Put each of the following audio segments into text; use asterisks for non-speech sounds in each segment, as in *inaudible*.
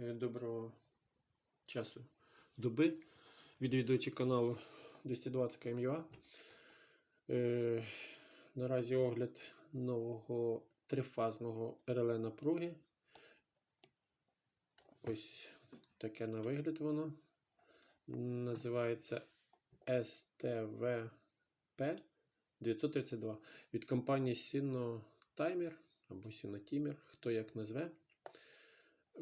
Е, Доброго часу доби. Відвідувачі каналу 220 КМЮА. Е, наразі огляд нового трифазного реле напруги. Ось таке на вигляд воно. Називається STVP 932 від компанії Sino Timer або Sino хто як назве.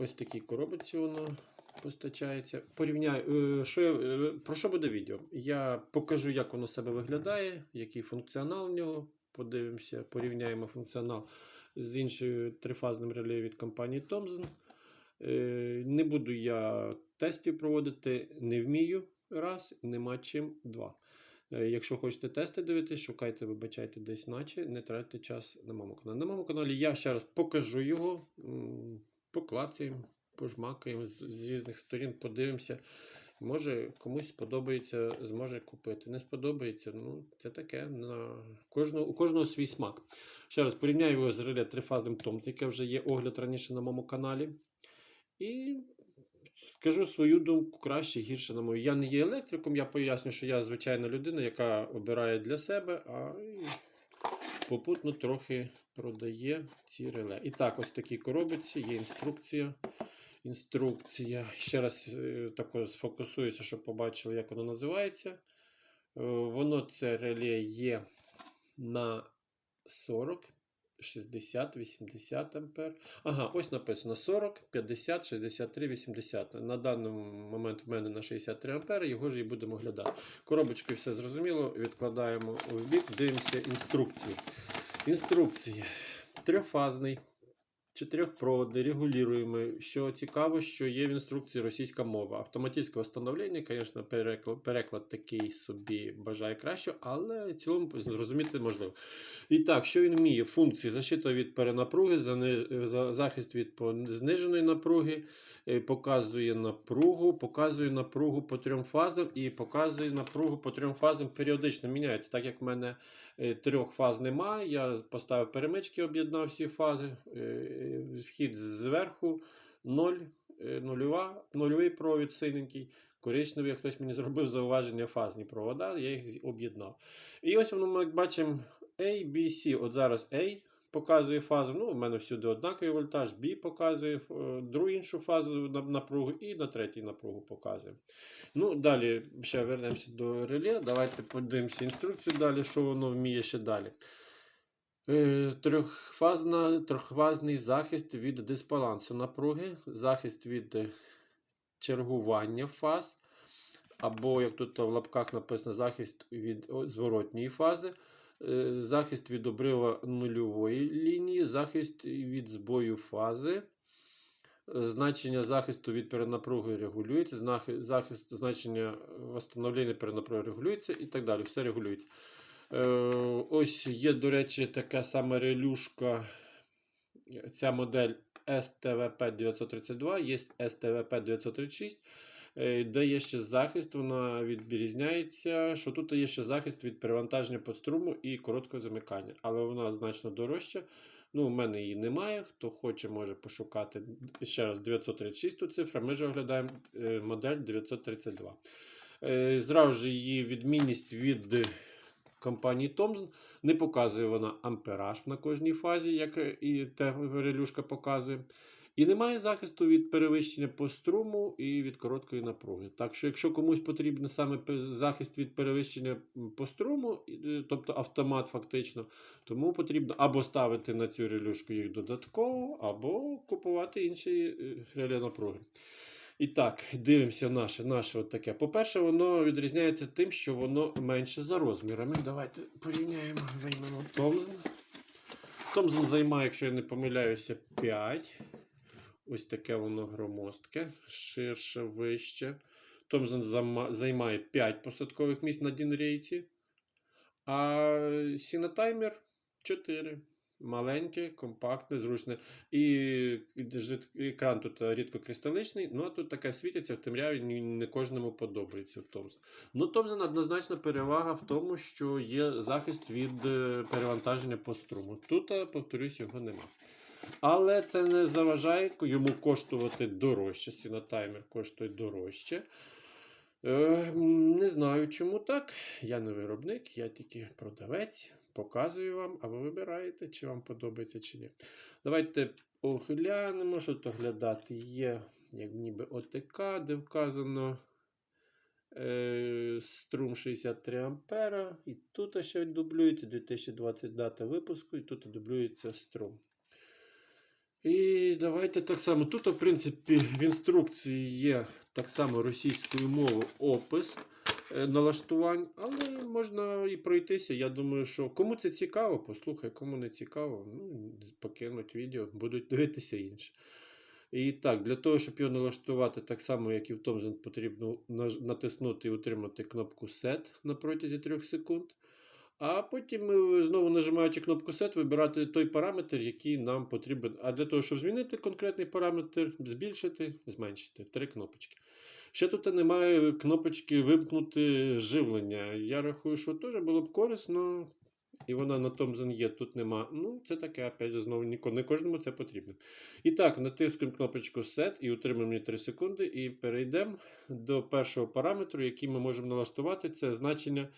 Ось такій коробці воно постачається. Порівняю, е, що я, е, про що буде відео? Я покажу, як воно себе виглядає, який функціонал в нього. Подивимося, порівняємо функціонал з іншою трифазним реле від компанії Thomson. Е, Не буду я тестів проводити, не вмію. Раз, нема чим два. Якщо хочете тести дивитися, шукайте, вибачайте десь наче, не тратьте час на моєму каналі. На моєму каналі я ще раз покажу його, поклацаємо, пожмакаємо з, різних сторін, подивимося. Може, комусь сподобається, зможе купити. Не сподобається, ну це таке. На кожного, у кожного свій смак. Ще раз порівняю його з реле трифазним Томс, яке вже є огляд раніше на моєму каналі. І скажу свою думку краще, гірше на мою. Я не є електриком, я поясню, що я звичайна людина, яка обирає для себе, а попутно трохи продає ці реле. І так, ось такі такій коробці є інструкція. Інструкція. Ще раз е, також сфокусуюся, щоб побачили, як воно називається. Е, Воно це реле є на 40, 60, 80 ампер. Ага, ось написано 40, 50, 63, 80. На даний момент в мене на 63 ампери, його ж і будемо глядати. Коробочкою все зрозуміло, відкладаємо в бік, дивимося інструкцію. Інструкція. Трьохфазний, чотирьохпроводний, регулюємий. Що цікаво, що є в інструкції російська мова. Автоматичне встановлення, звісно, переклад, переклад такий собі бажає краще, але в цілому зрозуміти можливо. І так, що він вміє? Функції защита від перенапруги, за- захист від зниженої напруги, е, показує напругу, показує напругу по трьом фазам і показує напругу по трьом фазам періодично міняється. Так як в мене трьох фаз немає, я поставив перемички, об'єднав всі фази. Е, Вхід зверху 0, е, нульова, нульовий провід синенький. Коричневий, хтось мені зробив зауваження фазні провода, я їх об'єднав. І ось ми бачимо A, B, C. От зараз A показує фазу. Ну, у мене всюди однаковий вольтаж, B показує е, другу іншу фазу на- напругу і на третій напругу показує. Ну, далі ще вернемося до реле. Давайте подивимося інструкцію далі, що воно вміє ще далі. Е, Трьохфазна, трьохфазний захист від дисбалансу напруги, захист від е, чергування фаз, або, як тут в лапках написано, захист від зворотньої фази, захист від обрива нульової лінії, захист від збою фази. е, Значення захисту від перенапруги регулюється, захист, значення встановлення перенапруги регулюється і так далі. Все регулюється. Е, ось є, до речі, така сама релюшка. Ця модель STVP 932, є STVP 936, е, де є ще захист, вона відрізняється, що тут є ще захист від перевантаження по струму і короткого замикання, але вона значно дорожча. Ну, у мене її немає. Хто хоче, може пошукати. Ще раз 936 тут цифра. Ми ж оглядаємо е, модель 932. Е, Зразу ж її відмінність від компанії Thomson. Не показує вона ампераж на кожній фазі, як е, і те релюшка показує. І немає захисту від перевищення по струму і від короткої напруги. Так що, якщо комусь потрібен саме захист від перевищення по струму, е, тобто автомат фактично, тому потрібно або ставити на цю релюшку їх додатково, або купувати інші реле напруги. І так, дивимося наше, наше от таке. По-перше, воно відрізняється тим, що воно менше за розмірами. Давайте порівняємо виймемо Томзен. Томзен займає, якщо я не помиляюся, 5. Ось таке воно громоздке, ширше, вище. Томзен займає 5 посадкових місць на Дінрейті. А Сінатаймер 4. Маленьке, компактне, зручне. І екран тут е, рідкокристаличний, ну а тут таке світиться в темряві, не кожному подобається в Томзен. Ну, Томзен однозначно перевага в тому, що є захист від е, перевантаження по струму. Тут, е, повторюсь, його нема. Але це не заважає йому коштувати дорожче. Сінотаймер коштує дорожче. Е, не знаю, чому так. Я не виробник, я тільки продавець. Показую вам, а ви вибираєте, чи вам подобається, чи ні. Давайте оглянемо, що то глядати. Є як ніби ОТК, де вказано е, струм 63 ампера. І тут ще дублюється 2020 дата випуску, і тут дублюється струм. І давайте так само. Тут, в принципі, в інструкції є так само російською мовою опис е, налаштувань, але можна і пройтися. Я думаю, що кому це цікаво, послухай, кому не цікаво, ну, покинуть відео, будуть дивитися інше. І так, для того, щоб його налаштувати так само, як і в Thomson, потрібно натиснути і утримати кнопку Set на протязі 3 секунд. А потім ми знову нажимаючи кнопку Set, вибирати той параметр, який нам потрібен. А для того, щоб змінити конкретний параметр, збільшити, зменшити. Три кнопочки. Ще тут немає кнопочки вимкнути живлення. Я рахую, що теж було б корисно. І вона на Thomson є, тут нема. Ну, це таке, опять же, знову не кожному це потрібно. І так, натискуємо кнопочку Set і утримуємо її 3 секунди. І перейдемо до першого параметру, який ми можемо налаштувати. Це значення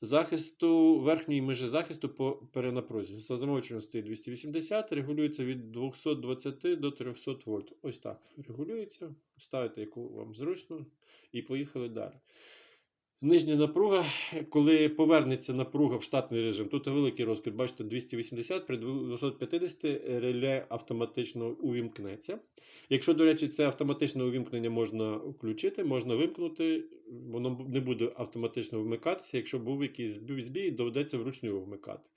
захисту верхньої межі захисту по перенапрузі. За замовчуванням стоїть 280, регулюється від 220 до 300 вольт. Ось так. Регулюється. Ставите, яку вам зручно, і поїхали далі. Нижня напруга, коли повернеться напруга в штатний режим, тут великий розкид, бачите, 280 при 250 реле автоматично увімкнеться. Якщо, до речі, це автоматичне увімкнення можна включити, можна вимкнути, воно не буде автоматично вмикатися. Якщо був якийсь збій, доведеться вручну вмикати.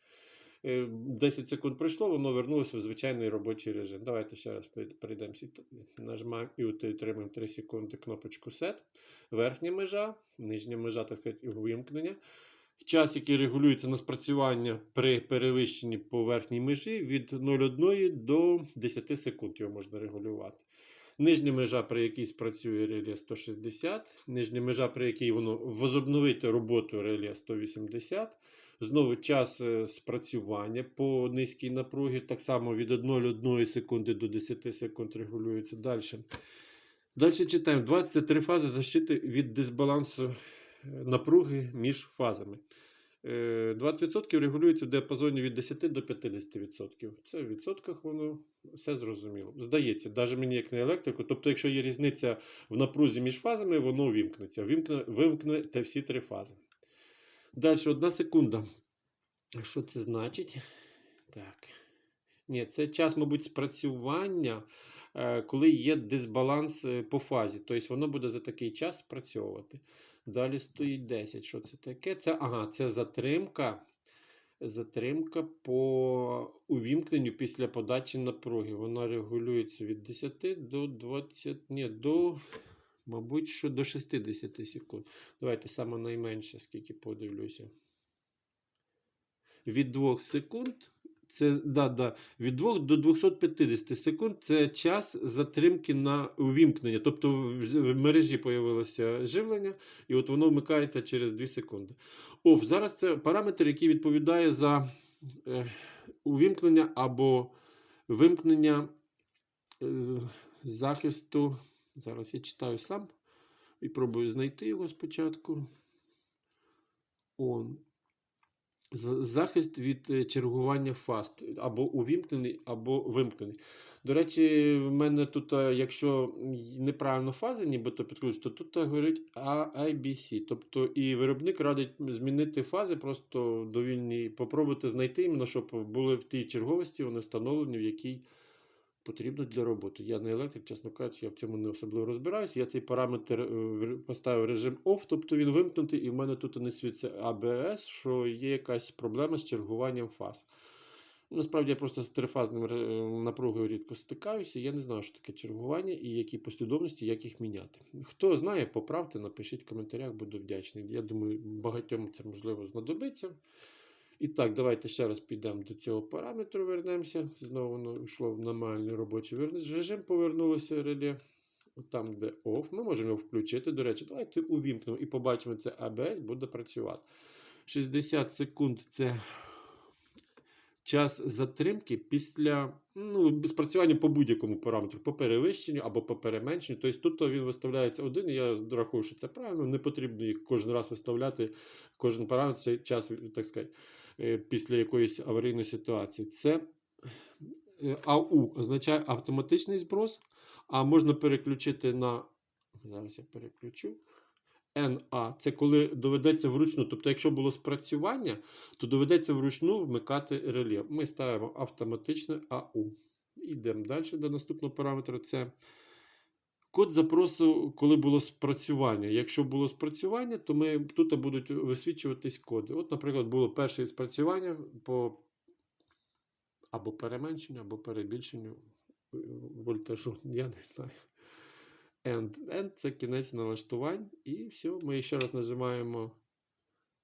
Е, 10 секунд пройшло, воно вернулося в звичайний робочий режим. Давайте ще раз перейдемося. Нажимаємо і утримуємо 3 секунди кнопочку Set. Верхня межа, нижня межа, так сказати, вимкнення. Час, який регулюється на спрацювання при перевищенні по верхній межі від 0,1 до 10 секунд його можна регулювати. Нижня межа, при якій спрацює реле 160, нижня межа, при якій воно возобновити роботу реле 180. Знову час е, спрацювання по низькій напругі, так само від 1,1 секунди до 10 секунд регулюється далі. Далі читаємо 23 фази защити від дисбалансу е, напруги між фазами. Е, 20% регулюється в діапазоні від 10 до 50%. Це в відсотках воно все зрозуміло. Здається, навіть мені як не електрику. Тобто, якщо є різниця в напрузі між фазами, воно вимкнеться. Вимкне, вимкне те всі три фази. Далі, одна секунда. Що це значить? Так. Ні, це час, мабуть, спрацювання, е, коли є дисбаланс е, по фазі. Тобто воно буде за такий час спрацьовувати. Далі стоїть 10. Що це таке? Це, ага, це затримка. Затримка по увімкненню після подачі напруги. Вона регулюється від 10 до 20, ні, до, мабуть, що до 60 секунд. Давайте саме найменше, скільки подивлюся. Від 2 секунд. Це да, да, від 2 до 250 секунд це час затримки на увімкнення. Тобто в мережі появилося живлення, і от воно вмикається через 2 секунди. О, зараз це параметр, який відповідає за е, увімкнення або вимкнення е, захисту. Зараз я читаю сам і пробую знайти його спочатку. Он. Захист від е, чергування фаз або увімкнений, або вимкнений. До речі, в мене тут, е, якщо неправильно фази, нібито підключити, то тут е, говорить IBC. Тобто і виробник радить змінити фази, просто довільні, попробуйте знайти іменно, щоб були в тій черговості, вони встановлені, в якій потрібно для роботи. Я не електрик, чесно кажучи, я в цьому не особливо розбираюся. Я цей параметр е, поставив режим OFF, тобто він вимкнутий, і в мене тут не світиться ABS, що є якась проблема з чергуванням фаз. Насправді я просто з трифазним напругою рідко стикаюся. Я не знаю, що таке чергування і які послідовності, як їх міняти. Хто знає, поправте, напишіть в коментарях, буду вдячний. Я думаю, багатьом це можливо знадобиться. І так, давайте ще раз підемо до цього параметру, вернемося. Знову воно йшло в нормальний робочий режим, повернулося реле. Там, де OFF, ми можемо його включити. До речі, давайте увімкнемо і побачимо, це ABS буде працювати. 60 секунд це час затримки після ну, спрацювання по будь-якому параметру, по перевищенню або по переменшенню. Тобто тут він виставляється один, я рахую, що це правильно, не потрібно їх кожен раз виставляти, кожен параметр цей час, так сказати, після якоїсь аварійної ситуації. Це е, АУ означає автоматичний зброс, а можна переключити на. Зараз я переключу. НА це коли доведеться вручну. Тобто, якщо було спрацювання, то доведеться вручну вмикати реле. Ми ставимо автоматичне АУ. Йдемо далі до наступного параметру. Це код запросу, коли було спрацювання. Якщо було спрацювання, то ми, тут будуть висвічуватись коди. От, наприклад, було перше спрацювання по або переменшенню, або перебільшенню е, вольтажу. *laughs* Я не знаю. End. End це кінець налаштувань. І все, ми ще раз нажимаємо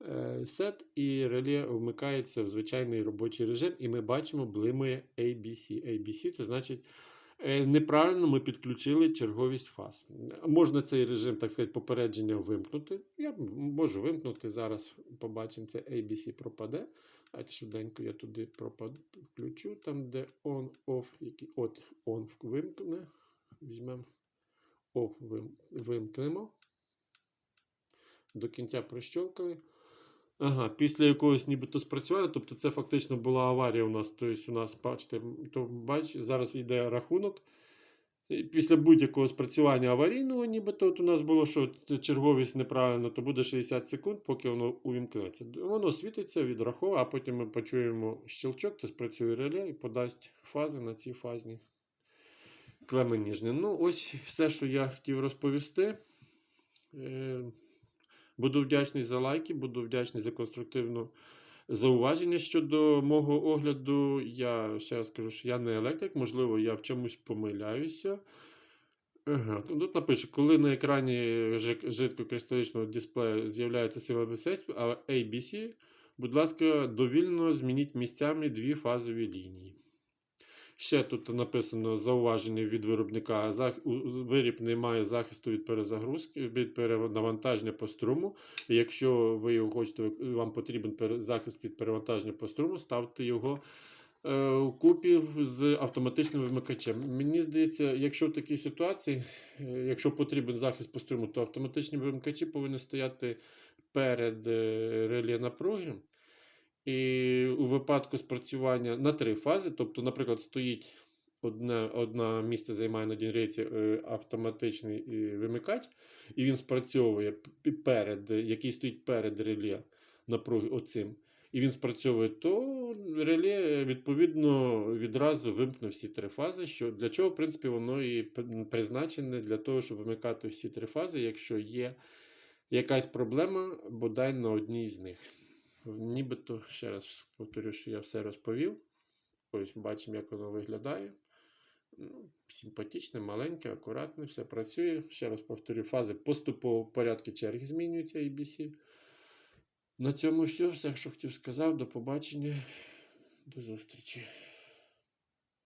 е, Set, і реле вмикається в звичайний робочий режим, і ми бачимо, блимає ABC. ABC це значить. Е, Неправильно ми підключили черговість фаз. Можна цей режим, так сказати, попередження вимкнути. Я можу вимкнути зараз. Побачимо, це ABC пропаде. Давайте швиденько я туди пропаду, включу, там, де on, off, який от on вимкне. Візьмемо off вимкнемо. До кінця прищолкали. Ага, після якогось нібито спрацювання, тобто це фактично була аварія у нас. Тобто у нас, бачите, то бач, зараз йде рахунок. Після будь-якого спрацювання аварійного, нібито от у нас було, що черговість неправильно, то буде 60 секунд, поки воно увімкнеться. Воно світиться, відраховує, а потім ми почуємо щелчок, це спрацює реле і подасть фази на ці фазні клеми ніжні. Ну, ось все, що я хотів розповісти. Буду вдячний за лайки, буду вдячний за конструктивну зауваження щодо мого огляду. Я ще раз кажу, що я не електрик, можливо, я в чомусь помиляюся. Ага. Тут напише, коли на екрані жи- жидкокристалічного дисплею з'являється сила а ABC, будь ласка, довільно змініть місцями дві фазові лінії. Ще тут написано зауваження від виробника. Виріб не має захисту від перезагрузки, від перенавантаження по струму. Якщо ви його хочете, вам потрібен захист від перевантаження по струму, ставте його е, у купі з автоматичним вимикачем. Мені здається, якщо в такій ситуації, е, якщо потрібен захист по струму, то автоматичні вимикачі повинні стояти перед е, реле напруги. І у випадку спрацювання на три фази, тобто, наприклад, стоїть одне, одне місце займає на генераті е, автоматичний вимикач, і він спрацьовує перед, який стоїть перед реле напруги оцим. І він спрацьовує, то реле відповідно відразу вимкне всі три фази. Що для чого, в принципі, воно і призначене для того, щоб вимикати всі три фази, якщо є якась проблема, бодай на одній з них. Нібито, ще раз повторю, що я все розповів. Ось бачимо, як воно виглядає. Ну, симпатичне, маленьке, акуратне, все працює. Ще раз повторю, фази поступово в порядку черги змінюються ABC. На цьому все. Все, що хотів сказав. До побачення. До зустрічі.